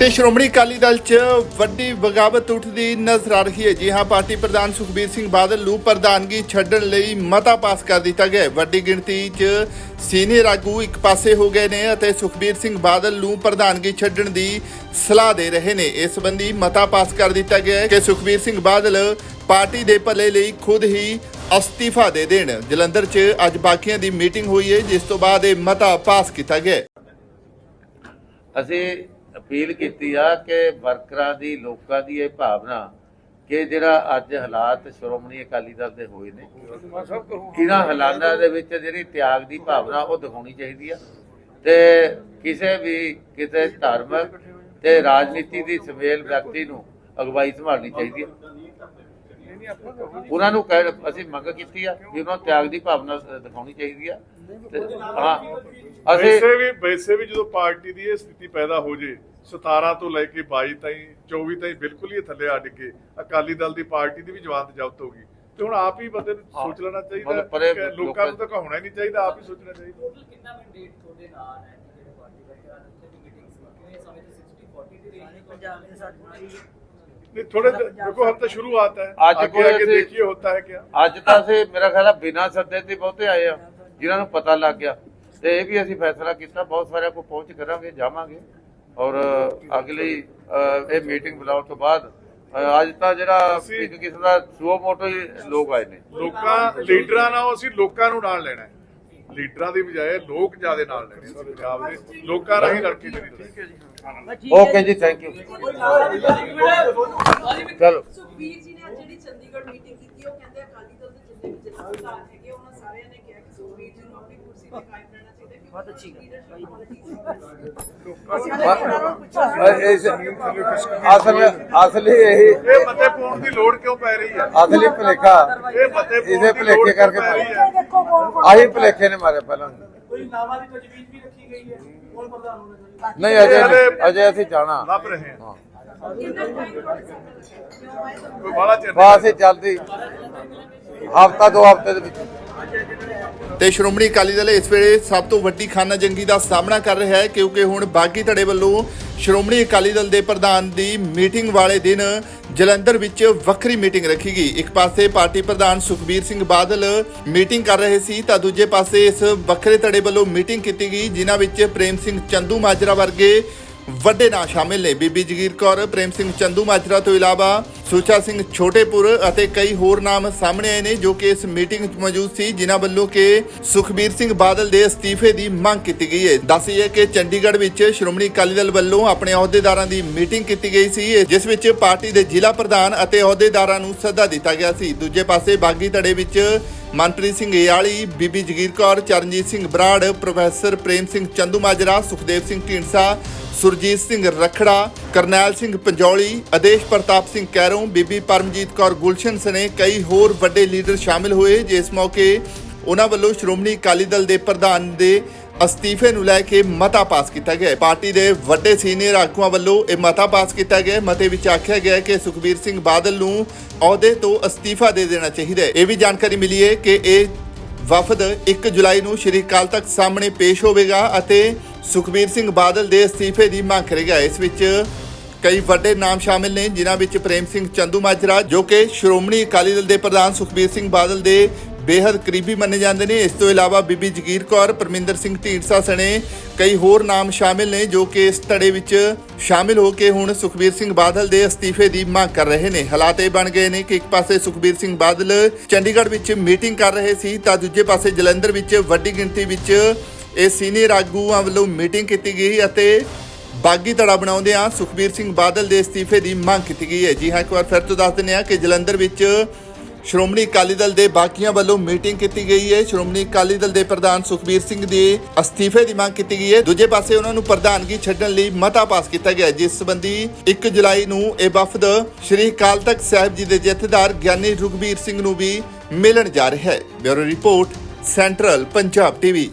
ਤੇ ਸ਼੍ਰੋਮਣੀ ਅਕਾਲੀ ਦਲ 'ਚ ਵੱਡੀ ਬਗਾਵਤ ਉੱਠਦੀ ਨਜ਼ਰ ਆ ਰਹੀ ਹੈ। ਜੀ ਹਾਂ, ਪਾਰਟੀ ਪ੍ਰਧਾਨ ਸੁਖਬੀਰ ਸਿੰਘ ਬਾਦਲ ਨੂੰ ਪ੍ਰਧਾਨਗੀ ਛੱਡਣ ਲਈ ਮਤਾ ਪਾਸ ਕਰ ਦਿੱਤਾ ਗਿਆ ਵੱਡੀ ਗਿਣਤੀ 'ਚ ਸੀਨੀਅਰ ਆਗੂ ਇੱਕ ਪਾਸੇ ਹੋ ਗਏ ਨੇ ਅਤੇ ਸੁਖਬੀਰ ਸਿੰਘ ਬਾਦਲ ਨੂੰ ਪ੍ਰਧਾਨਗੀ ਛੱਡਣ ਦੀ ਸਲਾਹ ਦੇ ਰਹੇ ਨੇ। ਇਸ ਸੰਬੰਧੀ ਮਤਾ ਪਾਸ ਕਰ ਦਿੱਤਾ ਗਿਆ ਕਿ ਸੁਖਬੀਰ ਸਿੰਘ ਬਾਦਲ ਪਾਰਟੀ ਦੇ ਭਲੇ ਲਈ ਖੁਦ ਹੀ ਅਸਤੀਫਾ ਦੇ ਦੇਣ। ਜਲੰਧਰ 'ਚ ਅੱਜ ਬਾਕੀਆਂ ਦੀ ਮੀਟਿੰਗ ਹੋਈ ਹੈ, ਜਿਸ ਤੋਂ ਬਾਅਦ ਇਹ ਮਤਾ ਪਾਸ ਕੀਤਾ ਗਿਆ ਅਸੀਂ ਅਪੀਲ ਕੀਤੀ ਆ ਕਿ ਵਰਕਰਾਂ ਦੀ, ਲੋਕਾਂ ਦੀ ਇਹ ਭਾਵਨਾ ਕਿ ਜਿਹੜਾ ਅੱਜ ਹਾਲਾਤ ਸ਼੍ਰੋਮਣੀ ਅਕਾਲੀ ਦਲ ਦੇ ਹੋਏ ਨੇ, ਇਹਨਾਂ ਹਾਲਾਤਾਂ ਦੇ ਵਿੱਚ ਜਿਹੜੀ ਤਿਆਗ ਦੀ ਭਾਵਨਾ ਉਹ ਦਿਖਾਉਣੀ ਚਾਹੀਦੀ ਆ। ਤੇ ਕਿਸੇ ਵੀ ਕਿਸੇ ਧਾਰਮਿਕ ਤੇ ਰਾਜਨੀਤੀ ਦੀ ਸਮੇਲ ਵਿਅਕਤੀ ਨੂੰ ਅਗਵਾਈ ਸੰਭਾਲਣੀ ਚਾਹੀਦੀ ਆ। ਉਹਨਾਂ ਨੂੰ ਅਸੀਂ ਮੰਗ ਕੀਤੀ ਆ ਕਿ ਉਹਨਾਂ ਤਿਆਗ ਦੀ ਭਾਵਨਾ ਦਿਖਾਉਣੀ ਚਾਹੀਦੀ ਆ। ਹਾਂ। ਅਸੀਂ ਵੀ ਵੈਸੇ ਵੀ ਜਦੋਂ ਪਾਰਟੀ ਦੀ ਇਹ ਸਥਿਤੀ ਪੈਦਾ ਹੋ ਜੇ 17 ਤੋਂ ਲੈ ਕੇ 22 ਤਾਈਂ 24 ਤਾਈਂ ਬਿਲਕੁਲ ਹੀ ਥੱਲੇ ਆ ਡਿੱਗੇ। ਅਕਾਲੀ ਦਲ ਦੀ ਪਾਰਟੀ ਦੀ ਵੀ ਜਵਾਨ ਜਬਤ ਹੋਗੀ ਤੇ ਹੁਣ ਆਪ ਹੀ ਬੰਦੇ ਸੋਚ ਲੈਣਾ ਚਾਹੀਦਾ। ਲੋਕਾਂ ਨੂੰ ਤਾਂ ਕਹਾਉਣਾ ਨਹੀਂ ਚਾਹੀਦਾ ਆਪ ਹੀ ਸੋਚਣਾ ਚਾਹੀਦਾ। ਥੋੜੇ ਦੇਖੋ ਹਰ ਤਾਂ ਸ਼ੁਰੂਆਤ ਹੈ ਅੱਜ ਕੋਈ ਦੇਖੀਏ ਹੁੰਦਾ ਹੈ ਕੀ ਅੱਜ ਤਾਂ ਅਸੀਂ ਮੇਰਾ ਖਿਆਲ ਬਿਨਾ ਸੱਦੇ ਤੇ ਬਹੁਤੇ ਆਏ ਆ। ਜਿਨ੍ਹਾਂ ਨੂੰ ਪਤਾ ਲੱਗ ਗਿਆ। ਤੇ ਇਹ ਵੀ ਅਸੀਂ ਫੈਸਲਾ ਕੀਤਾ ਬਹੁਤ ਸਾਰਿਆਂ ਕੋਲ ਪਹੁੰਚ ਕਰਾਂਗੇ ਜਾਵਾਂਗੇ। ਔਰ ਅਗਲੀ ਇਹ ਮੀਟਿੰਗ ਬੁਲਾਉਣ ਤੋਂ ਬਾਅਦ ਅੱਜ ਤਾਂ ਜਿਹੜਾ ਇੱਕ ਕਿਸੇ ਦਾ ਸੂਓ ਮੋਟੋ ਹੀ ਲੋਕ ਆਏ ਨੇ। ਲੋਕਾਂ ਲੀਡਰਾਂ ਨਾਲ ਅਸੀਂ ਲੋਕਾਂ ਨੂੰ ਨਾਲ ਲੈਣਾ ਹੈ। ਲੀਡਰਾਂ ਦੀ ਬਜਾਏ ਲੋਕ ਜਿਆਦੇ ਨਾਲ ਲੈਣੇ ਪੰਜਾਬ ਦੇ। ਲੋਕਾਂ ਰਾਹੀਂ ਲੜਕੀ ਜਿਹੜੀ ਓਕੇ ਜੀ। ਥੈਂਕ ਯੂ ਚਲੋ। ਸੁਖਬੀਰ ਜੀ ਨੇ ਅੱਜ ਜਿਹੜੀ ਚੰਡੀਗੜ੍ਹ ਮੀਟਿੰਗ ਕੀਤੀ ਉਹ ਕਹਿੰਦੇ ਅਕਾਲੀ ਦਲ ਦੇ ਜਿੰਨੇ ਵੀ ਜਥੇਦਾਰ ਹੈਗੇ ਉਹਨਾਂ ਸਾਰਿਆਂ ਨੇ ਕਿਹਾ ਕਿ ਸੁਖਬੀਰ ਜੀ ਨੂੰ ਆਪਣੀ ਕੁਰਸੀ ਤੇ ਕਾਇਮ ਰਹਿਣਾ ਚਾਹੀਦਾ ਕਿ ਬਹੁਤ ਅੱਛੀ ਅਸਲ ਅਸਲੀ ਇਹੀ ਇਹ ਮਤੇ ਪਾਉਣ ਦੀ ਲੋੜ ਕਿਉਂ ਪੈ ਰਹੀ ਹੈ? ਅਸਲੀ ਭਲੇਖਾ। ਇਹ ਮਤੇ ਪਾਉਣ ਇਹਦੇ ਦੀ ਭੁਲੇਖੇ ਲੋੜ ਕਿਉਂ ਕਰਕੇ ਪੈ ਰਹੀ ਮਾਰੇ। ਹੈ ਆਹੀ ਭਲੇਖੇ ਨੇ ਮਾਰੇ ਪਹਿਲਾਂ। ਕੋਈ ਨਾਮਾਂ ਦੀ ਤਜਵੀਜ਼ ਵੀ ਰੱਖੀ ਗਈ ਹੈ। ਕੌਣ ਪ੍ਰਧਾਨ ਹੋਣਾ ਚਾਹੀਦਾ? ਨਹੀਂ ਅਜੇ ਨਹੀਂ, ਅਜੇ ਅਸੀਂ ਜਾਣਾ। ਲੱਭ ਰਹੇ ਹਾਂ। ਕੋਈ ਬਾਲਾ ਚਿਰ ਬਸ ਅਸੀਂ ਜਲਦੀ। ਹਫਤਾ, ਦੋ ਹਫ਼ਤੇ ਦੇ ਵਿੱਚ। ਤੇ ਸ਼੍ਰੋਮਣੀ ਅਕਾਲੀ ਦਲ ਇਸ ਵੇਲੇ ਸਭ ਤੋਂ ਵੱਡੀ ਖਾਨਾ ਜੰਗੀ ਦਾ ਸਾਹਮਣਾ ਕਰ ਰਿਹਾ ਹੈ, ਕਿਉਂਕਿ ਹੁਣ ਬਾਗੀ ਧੜੇ ਵੱਲੋਂ ਸ਼੍ਰੋਮਣੀ ਅਕਾਲੀ ਦਲ ਦੇ ਪ੍ਰਧਾਨ ਦੀ ਮੀਟਿੰਗ ਵਾਲੇ ਦਿਨ ਜਲੰਧਰ ਵਿੱਚ ਵੱਖਰੀ ਮੀਟਿੰਗ ਰੱਖੀ ਗਈ। ਇੱਕ ਪਾਸੇ ਪਾਰਟੀ ਪ੍ਰਧਾਨ ਸੁਖਬੀਰ ਸਿੰਘ ਬਾਦਲ ਮੀਟਿੰਗ ਕਰ ਰਹੇ ਸੀ, ਤਾਂ ਦੂਜੇ ਪਾਸੇ ਇਸ ਵੱਖਰੇ ਧੜੇ ਵੱਲੋਂ ਮੀਟਿੰਗ ਕੀਤੀ ਗਈ, ਜਿਨ੍ਹਾਂ ਵਿੱਚ ਪ੍ਰੇਮ ਸਿੰਘ ਚੰਦੂ ਮਾਜਰਾ ਵਰਗੇ ਵੱਡੇ ਨਾਂ ਸ਼ਾਮਿਲ ਨੇ। ਬੀਬੀ ਜਗੀਰ ਕੌਰ, ਪ੍ਰੇਮ ਸਿੰਘ ਚੰਦੂ ਮਾਜਰਾ ਤੋਂ ਇਲਾਵਾ ਸੁਚਾ ਸਿੰਘ ਛੋਟੇਪੁਰ ਅਤੇ ਕਈ ਹੋਰ ਨਾਮ ਸਾਹਮਣੇ ਆਏ ਨੇ ਜੋ ਕਿ ਇਸ ਮੀਟਿੰਗ 'ਚ ਮੌਜੂਦ ਸੀ, ਜਿਨ੍ਹਾਂ ਵੱਲੋਂ ਕਿ ਸੁਖਬੀਰ ਸਿੰਘ ਬਾਦਲ ਦੇ ਅਸਤੀਫੇ ਦੀ ਮੰਗ ਕੀਤੀ ਗਈ ਹੈ। ਦੱਸੀਏ ਕਿ ਚੰਡੀਗੜ੍ਹ ਵਿੱਚ ਸ਼੍ਰੋਮਣੀ ਅਕਾਲੀ ਦਲ ਵੱਲੋਂ ਆਪਣੇ ਅਹੁਦੇਦਾਰਾਂ ਦੀ ਮੀਟਿੰਗ ਕੀਤੀ ਗਈ ਸੀ, ਜਿਸ ਵਿੱਚ ਪਾਰਟੀ ਦੇ ਜ਼ਿਲ੍ਹਾ ਪ੍ਰਧਾਨ ਅਤੇ ਅਹੁਦੇਦਾਰਾਂ ਨੂੰ ਸੱਦਾ ਦਿੱਤਾ ਗਿਆ ਸੀ। ਦੂਜੇ ਪਾਸੇ ਬਾਗੀ ਧੜੇ ਵਿੱਚ ਮਨਪ੍ਰੀਤ ਸਿੰਘ ਏਆਲੀ, ਬੀਬੀ ਜਗੀਰ ਕੌਰ, ਚਰਨਜੀਤ ਸਿੰਘ ਬਰਾੜ, ਪ੍ਰੋਫੈਸਰ ਪ੍ਰੇਮ ਸਿੰਘ ਚੰਦੂ ਮਾਜਰਾ, ਸੁਖਦੇਵ ਸਿੰਘ ਢੀਂਡਸਾ ਸੁਰਜੀਤ ਸਿੰਘ ਰਖੜਾ, ਕਰਨੈਲ ਸਿੰਘ ਪੰਜੌਲੀ, ਆਦੇਸ਼ ਪ੍ਰਤਾਪ ਸਿੰਘ ਕੈਰੋਂ, ਬੀਬੀ ਪਰਮਜੀਤ ਕੌਰ ਗੁਲਸ਼ਨ ਸਣੇ ਕਈ ਹੋਰ ਵੱਡੇ ਲੀਡਰ ਸ਼ਾਮਿਲ ਹੋਏ, ਜਿਸ ਮੌਕੇ ਉਹਨਾਂ ਵੱਲੋਂ ਸ਼੍ਰੋਮਣੀ ਅਕਾਲੀ ਦਲ ਦੇ ਪ੍ਰਧਾਨ ਦੇ ਅਸਤੀਫੇ ਨੂੰ ਲੈ ਕੇ ਮਤਾ ਪਾਸ ਕੀਤਾ ਗਿਆ ਪਾਰਟੀ ਦੇ ਵੱਡੇ ਸੀਨੀਅਰ ਆਗੂਆਂ ਵੱਲੋਂ ਇਹ ਮਤਾ ਪਾਸ ਕੀਤਾ ਗਿਆ ਮਤੇ ਵਿੱਚ ਆਖਿਆ ਗਿਆ ਕਿ ਸੁਖਬੀਰ ਸਿੰਘ ਬਾਦਲ ਨੂੰ ਅਹੁਦੇ ਤੋਂ ਅਸਤੀਫਾ ਦੇ ਦੇਣਾ ਚਾਹੀਦਾ ਹੈ। ਇਹ ਵੀ ਜਾਣਕਾਰੀ ਮਿਲੀ ਹੈ ਕਿ ਇਹ ਵਫਦ 1 ਜੁਲਾਈ ਨੂੰ ਸ਼੍ਰੀ ਅਕਾਲ ਤਖਤ ਸਾਹਮਣੇ ਪੇਸ਼ ਹੋਵੇਗਾ ਅਤੇ ਸੁਖਬੀਰ ਸਿੰਘ ਬਾਦਲ ਦੇ ਅਸਤੀਫੇ ਦੀ ਮੰਗ ਕਰੇਗਾ ਇਸ ਵਿੱਚ ਕਈ ਵੱਡੇ ਨਾਮ ਸ਼ਾਮਿਲ ਨੇ, ਜਿਨ੍ਹਾਂ ਵਿੱਚ ਪ੍ਰੇਮ ਸਿੰਘ ਚੰਦੂ ਮਾਜਰਾ ਜੋ ਕਿ ਸ਼੍ਰੋਮਣੀ ਅਕਾਲੀ ਦਲ ਦੇ ਪ੍ਰਧਾਨ ਸੁਖਬੀਰ ਸਿੰਘ ਬਾਦਲ ਦੇ ਬੇਹੱਦ ਕਰੀਬੀ ਮੰਨੇ ਜਾਂਦੇ ਨੇ। ਇਸ ਤੋਂ ਇਲਾਵਾ ਬੀਬੀ ਜਗੀਰ ਕੌਰ, ਪਰਮਿੰਦਰ ਸਿੰਘ ਢੀਂਡਸਾ ਸਣੇ ਕਈ ਹੋਰ ਨਾਮ ਸ਼ਾਮਿਲ ਨੇ ਜੋ ਕਿ ਇਸ ਧੜੇ ਵਿੱਚ ਸ਼ਾਮਿਲ ਹੋ ਕੇ ਹੁਣ ਸੁਖਬੀਰ ਸਿੰਘ ਬਾਦਲ ਦੇ ਅਸਤੀਫੇ ਦੀ ਮੰਗ ਕਰ ਰਹੇ ਨੇ। ਹਾਲਾਤ ਇਹ ਬਣ ਗਏ ਨੇ ਕਿ ਇੱਕ ਪਾਸੇ ਸੁਖਬੀਰ ਸਿੰਘ ਬਾਦਲ ਚੰਡੀਗੜ੍ਹ ਵਿੱਚ ਮੀਟਿੰਗ ਕਰ ਰਹੇ ਸੀ, ਤਾਂ ਦੂਜੇ ਪਾਸੇ ਜਲੰਧਰ ਵਿੱਚ ਵੱਡੀ ਗਿਣਤੀ ਵਿੱਚ ਇਹ ਸੀਨੀਅਰ ਆਗੂਆਂ ਵੱਲੋਂ ਮੀਟਿੰਗ ਕੀਤੀ ਗਈ ਅਤੇ ਬਾਗੀ ਧੜਾ ਬਣਾਉਂਦਿਆਂ ਸੁਖਬੀਰ ਸਿੰਘ ਬਾਦਲ ਦੇ ਅਸਤੀਫੇ ਦੀ ਮੰਗ ਕੀਤੀ ਗਈ ਹੈ। ਜੀ ਹਾਂ, ਇੱਕ ਵਾਰ ਫਿਰ ਤੋਂ ਦੱਸ ਦਿੰਦੇ ਹਾਂ ਕਿ ਜਲੰਧਰ ਵਿੱਚ ਸ਼੍ਰੋਮਣੀ ਅਕਾਲੀ ਦਲ ਦੇ ਬਾਕੀਆਂ ਵੱਲੋਂ ਮੀਟਿੰਗ ਕੀਤੀ ਗਈ ਹੈ। ਸ਼੍ਰੋਮਣੀ ਅਕਾਲੀ ਦਲ ਦੇ ਪ੍ਰਧਾਨ ਸੁਖਬੀਰ ਸਿੰਘ ਦੇ ਅਸਤੀਫੇ ਦੀ ਮੰਗ ਕੀਤੀ ਗਈ ਹੈ। ਦੂਜੇ ਪਾਸੇ ਉਹਨਾਂ ਨੂੰ ਪ੍ਰਧਾਨਗੀ ਛੱਡਣ ਲਈ ਮਤਾ ਪਾਸ ਕੀਤਾ ਗਿਆ ਜਿਸ ਸੰਬੰਧੀ 1 ਜੁਲਾਈ ਨੂੰ ਇਹ ਵਫਦ ਸ਼੍ਰੀ ਅਕਾਲ ਤਖਤ ਸਾਹਿਬ ਜੀ ਦੇ ਜਥੇਦਾਰ ਗਿਆਨੀ ਰੁਗਵੀਰ ਸਿੰਘ ਨੂੰ ਵੀ ਮਿਲਣ ਜਾ ਰਿਹਾ ਹੈ। Bureau report, central Punjab TV.